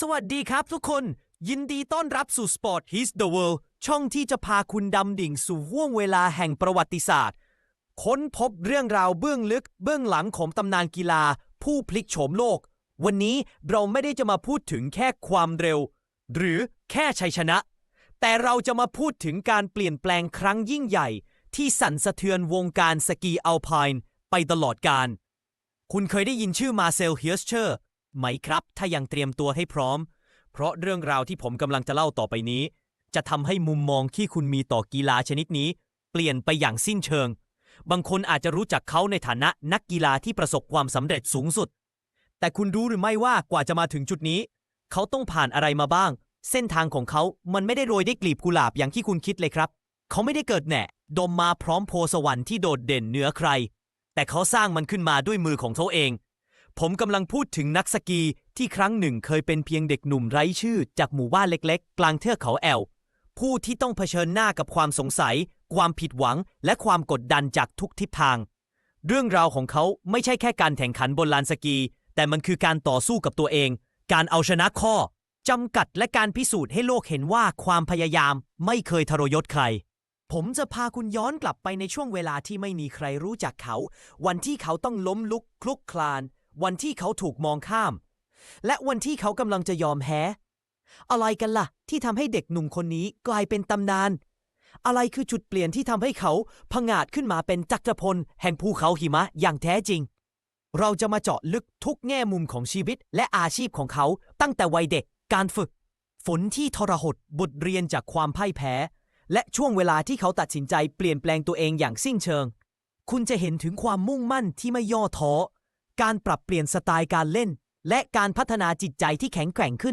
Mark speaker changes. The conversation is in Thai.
Speaker 1: สวัสดีครับทุกคน ยินดีต้อนรับสู่ Sport His the World ช่องที่จะพาคุณดำดิ่งสู่ห่วงเวลาแห่งประวัติศาสตร์ ค้นพบเรื่องราวเบื้องลึก เบื้องหลังของตำนานกีฬา ผู้พลิกโฉมโลก วันนี้เราไม่ได้จะมาพูดถึงแค่ความเร็ว หรือแค่ชัยชนะ แต่เราจะมาพูดถึงการเปลี่ยนแปลงครั้งยิ่งใหญ่ ที่สั่นสะเทือนวงการสกีอัลไพน์ไปตลอดกาลคุณเคยได้ยินชื่อมาเซลเฮียสเชอร์ ไหมครับ ถ้ายังเตรียมตัวให้พร้อม เพราะเรื่องราวที่ผมกำลังจะเล่าต่อไปนี้ จะทำให้มุมมองที่คุณมีต่อกีฬาชนิดนี้ เปลี่ยนไปอย่างสิ้นเชิง บางคนอาจจะรู้จักเขาในฐานะนักกีฬาที่ประสบความสำเร็จสูงสุด แต่คุณรู้หรือไม่ว่ากว่าจะมาถึงจุดนี้ เขาต้องผ่านอะไรมาบ้าง เส้นทางของเขา มันไม่ได้โรยด้วยกลีบกุหลาบอย่างที่คุณคิดเลยครับ เขาไม่ได้เกิดแหน่ดมมาพร้อมโพสวรรค์ที่โดดเด่นเหนือใคร แต่เขาสร้างมันขึ้นมาด้วยมือของเขาเอง ผมกำลังพูดถึงนักสกีที่ครั้งหนึ่งเคยเป็นเพียงเด็กหนุ่มไร้ชื่อจากหมู่บ้านเล็กๆ กลางเทือกเขาแอล ผู้ที่ต้องเผชิญหน้ากับความสงสัย ความผิดหวัง และความกดดันจากทุกทิศทาง เรื่องราวของเขาไม่ใช่แค่การแข่งขันบนลานสกี แต่มันคือการต่อสู้กับตัวเอง การเอาชนะข้อจำกัดและการพิสูจน์ให้โลกเห็นว่าความพยายามไม่เคยทรยศใคร ผมจะพาคุณย้อนกลับไปในช่วงเวลาที่ไม่มีใครรู้จักเขา วันที่เขาต้องล้มลุกคลุกคลาน วันที่เขาถูกมองข้าม และวันที่เขากำลังจะยอมแพ้อะไรกันล่ะ ที่ทำให้เด็กหนุ่มคนนี้กลายเป็นตำนาน อะไรคือจุดเปลี่ยนที่ทำให้เขาผงาดขึ้นมาเป็นจักรพลแห่งภูเขาหิมะอย่างแท้จริง เราจะมาเจาะลึกทุกแง่มุมของชีวิตและอาชีพของเขา ตั้งแต่วัยเด็กการฝึก ฝนที่ทรหดบทเรียนจากความพ่ายแพ้ และช่วงเวลาที่เขาตัดสินใจเปลี่ยนแปลงตัวเองอย่างสิ้นเชิง คุณจะเห็นถึงความมุ่งมั่นที่ไม่ย่อท้อ การปรับเปลี่ยนสไตล์การเล่น และการพัฒนาจิตใจที่แข็งแกร่งขึ้น